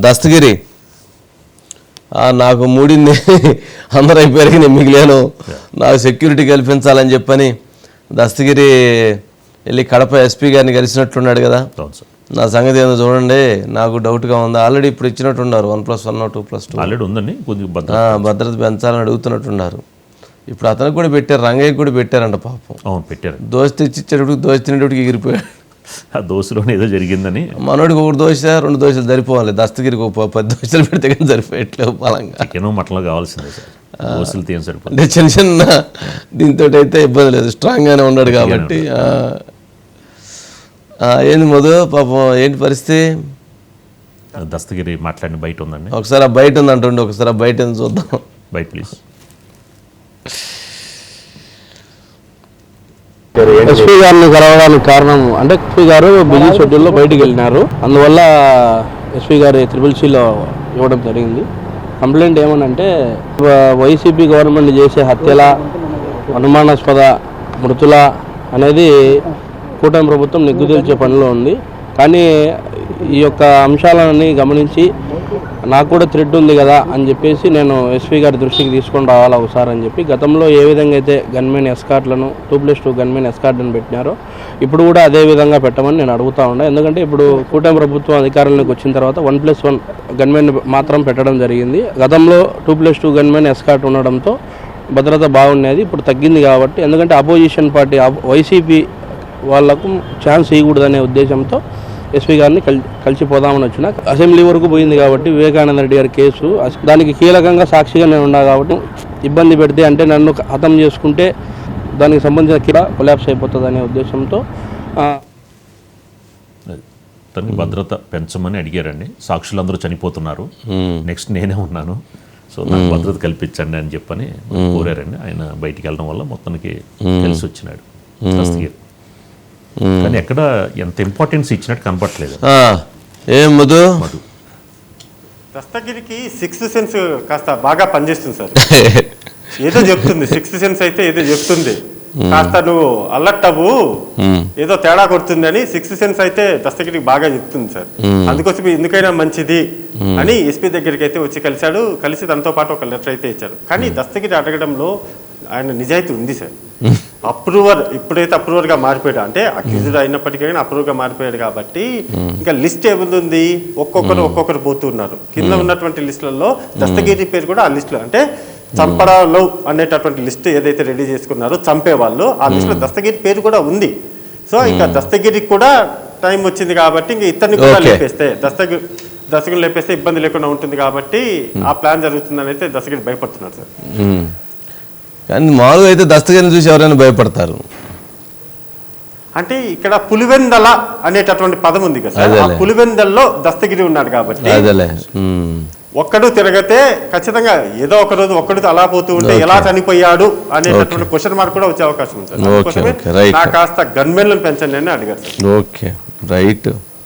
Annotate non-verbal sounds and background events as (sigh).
దస్తగిరి. నాకు మూడింది (laughs) అందరూ అయిపోయారు నేను మిగిలాను నాకు సెక్యూరిటీ కల్పించాలని చెప్పని దస్తగిరి వెళ్ళి కడప ఎస్పీ గారిని కలిసినట్టున్నాడు కదా. నా సంగతి ఏందో చూడండి నాకు డౌట్గా ఉంది. ఆల్రెడీ ఇప్పుడు ఇచ్చినట్టున్నారు. One plus one two plus two already ఉందండి? భద్రత పెంచాలని అడుగుతున్నట్టున్నారు. ఇప్పుడు అతనికి కూడా పెట్టారు రంగయ్యకి కూడా పెట్టారంట పాపం. అవును పెట్టారు. దోశ తెచ్చి ఇచ్చేటప్పుడు దోశ తినేటప్పటికి ఎగిరిపోయాడు. ఆ దోశలోనే ఏదో జరిగిందని. మనోడికి ఒక దోశ రెండు దోశలు సరిపోవాలి. దస్తగిరికి ఒక పది దోశలు పెడితే కానీ సరిపోయట్లేవు బలంగా. చికెన్ మటన్లో కావాల్సిందే సార్. దోశలు తీయం సరిపోతుంది అంటే చిన్న చిన్న దీంతో అయితే ఇబ్బంది లేదు. స్ట్రాంగ్గానే ఉన్నాడు కాబట్టి ఏంది మధు పాపం ఏంటి పరిస్థితి? దస్తగిరి మాట్లాడిన బయట ఉందండి. ఒకసారి బయట ఉంది అంటుండే ఒకసారి బయట చూద్దాం. బయట ప్లీజ్. ఎస్పీ గారిని కలవడానికి కారణం అంటే ఎస్పీ గారు బిజీ షెడ్యూల్లో బయటికి వెళ్ళినారు. అందువల్ల ఎస్పీ గారు త్రిపుల్ సిలో ఇవ్వడం జరిగింది. కంప్లైంట్ ఏమనంటే వైసీపీ గవర్నమెంట్ చేసే హత్యల అనుమానాస్పద మృతుల అనేది కూటమి ప్రభుత్వం నిగ్గుతీల్చే పనిలో ఉంది. కానీ ఈ యొక్క అంశాలని గమనించి నాకు కూడా థ్రెడ్ ఉంది కదా అని చెప్పేసి నేను ఎస్పీ గారి దృష్టికి తీసుకొని రావాలా ఒకసారి అని చెప్పి గతంలో ఏ విధంగా అయితే గన్మెన్ ఎస్కాట్లను టూ ప్లస్ టూ గన్మెన్ ఎస్కాట్లను పెట్టినారో ఇప్పుడు కూడా అదే విధంగా పెట్టమని నేను అడుగుతా ఉన్నా. ఎందుకంటే ఇప్పుడు కూటమి ప్రభుత్వం అధికారంలోకి వచ్చిన తర్వాత వన్ ప్లస్ వన్ గన్మెన్ మాత్రం పెట్టడం జరిగింది. గతంలో two plus two gunmen escort ఉండడంతో భద్రత బాగుండేది ఇప్పుడు తగ్గింది కాబట్టి. ఎందుకంటే అపోజిషన్ పార్టీ వైసీపీ వాళ్ళకు ఛాన్స్ ఇవ్వకూడదనే ఉద్దేశంతో ఎస్పీ గారిని కల్ కలిసిపోదామని వచ్చిన. అసెంబ్లీ వరకు పోయింది కాబట్టి వివేకానంద రెడ్డి గారి కేసు దానికి కీలకంగా సాక్షిగా నేను ఉన్నా కాబట్టి ఇబ్బంది పెడితే అంటే నన్ను హతం చేసుకుంటే దానికి సంబంధించిన కిరా కొలాప్స్ అయిపోతుంది అనే ఉద్దేశంతో. తనకి భద్రత పెంచమని అడిగారండి. సాక్షులందరూ చనిపోతున్నారు. నెక్స్ట్ నేనే ఉన్నాను. సో నాకు భద్రత కల్పించండి అని చెప్పని కోరారండి. ఆయన బయటికి వెళ్ళడం వల్ల మొత్తానికి తెలిసి వచ్చినాడు కానీ ఎక్కడ ఎంత ఇంపార్టెన్స్ ఇచ్చినట్టు కనపట్లేదు ఆ, ఏం మధు? దస్తగిరికి సిక్స్త్ సెన్స్ కాస్త బాగా పనిచేస్తుంది సార్. (laughs) ఏదో చెప్తుంది సిక్స్త్ సెన్స్ అయితే ఏదో చెప్తుంది. కాస్త నువ్వు అలర్ట్ అవ్వు ఏదో తేడా కొడుతుంది అని సిక్స్త్ సెన్స్ అయితే దస్తగిరికి బాగా చెప్తుంది సార్. అందుకోసం ఎందుకైనా మంచిది అని ఎస్పీ దగ్గరికి అయితే వచ్చి కలిశాడు కలిసి తనతో పాటు ఒక లెటర్ అయితే ఇచ్చారు కానీ దస్తగిరి అడగడంలో ఆయన నిజాయితీ ఉంది సార్. అప్రూవర్ ఇప్పుడైతే అప్రూవర్గా మారిపోయాడు. అంటే అక్యూజ్డ్ అయినప్పటికీ అప్రూవర్గా మారిపోయాడు కాబట్టి ఇంకా లిస్ట్ ఏముంది? ఒక్కొక్కరు ఒక్కొక్కరు పోతున్నారు కింద ఉన్నటువంటి లిస్టులలో దస్తగిరి పేరు కూడా ఆ లిస్టులో. అంటే చంపడాలో అనేటటువంటి లిస్ట్ ఏదైతే రెడీ చేసుకున్నారో చంపే వాళ్ళు ఆ లిస్టులో దస్తగిరి పేరు కూడా ఉంది. సో ఇంకా దస్తగిరికి కూడా టైం వచ్చింది కాబట్టి ఇంకా ఇతన్ని కూడా. లేపేస్తే దస్తగిరి దస్తగిరి లేపేస్తే ఇబ్బంది లేకుండా ఉంటుంది కాబట్టి ఆ ప్లాన్ జరుగుతుందని అయితే దస్తగిరి భయపడుతున్నారు సార్. కానీ మామూలుగా అయితే దస్తగిరిని చూసి ఎవరైనా భయపడతారు. అంటే ఇక్కడ పులివెందల అనేటటువంటి పదం ఉంది కదా ఆ. పులివెందల్లో దస్తగిరి ఉన్నాడు కాబట్టి. ఒక్కడు తిరగతే ఖచ్చితంగా ఏదో ఒక రోజు ఒక్కడు అలా పోతూ ఉంటే ఎలా చనిపోయాడు అనేటటువంటి క్వశ్చన్ మార్క్ కూడా వచ్చే అవకాశం right. నా కాస్త గన్మెన్లను పెంచండి అని అడిగారు ఓకే రైట్.